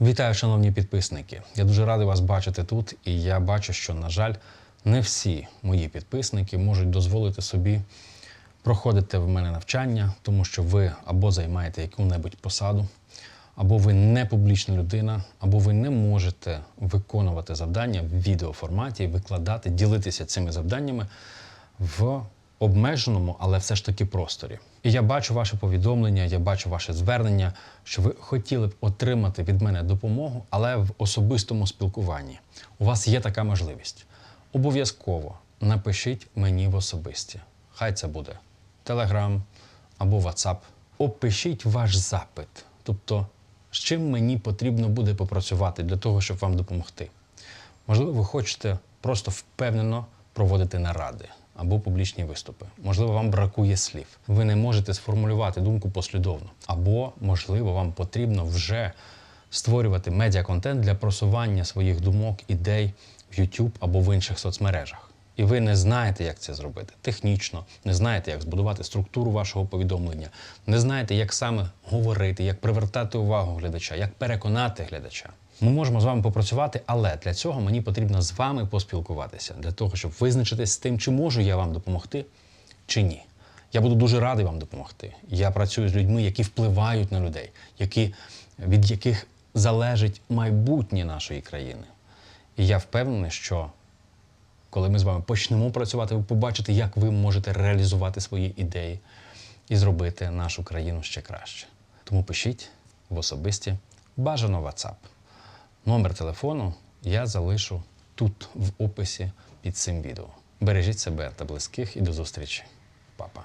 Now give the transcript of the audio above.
Вітаю, шановні підписники. Я дуже радий вас бачити тут, і я бачу, що, на жаль, не всі мої підписники можуть дозволити собі проходити в мене навчання, тому що ви або займаєте яку-небудь посаду, або ви не публічна людина, або ви не можете виконувати завдання в відеоформаті, викладати, ділитися цими завданнями в обмеженому, але все ж таки просторі. І я бачу ваше повідомлення, я бачу ваше звернення, що ви хотіли б отримати від мене допомогу, але в особистому спілкуванні. У вас є така можливість. Обов'язково напишіть мені в особисті. Хай це буде Telegram або WhatsApp. Опишіть ваш запит, тобто з чим мені потрібно буде попрацювати для того, щоб вам допомогти. Можливо, ви хочете просто впевнено проводити наради або публічні виступи. Можливо, вам бракує слів. Ви не можете сформулювати думку послідовно. Або, можливо, вам потрібно вже створювати медіаконтент для просування своїх думок, ідей в YouTube або в інших соцмережах. І ви не знаєте, як це зробити технічно, не знаєте, як збудувати структуру вашого повідомлення, не знаєте, як саме говорити, як привертати увагу глядача, як переконати глядача. Ми можемо з вами попрацювати, але для цього мені потрібно з вами поспілкуватися, для того, щоб визначитись з тим, чи можу я вам допомогти, чи ні. Я буду дуже радий вам допомогти. Я працюю з людьми, які впливають на людей, які, від яких залежить майбутнє нашої країни. І я впевнений, що коли ми з вами почнемо працювати, ви побачите, як ви можете реалізувати свої ідеї і зробити нашу країну ще краще. Тому пишіть в особисті бажано WhatsApp. Номер телефону я залишу тут в описі під цим відео. Бережіть себе та близьких і до зустрічі. Папа.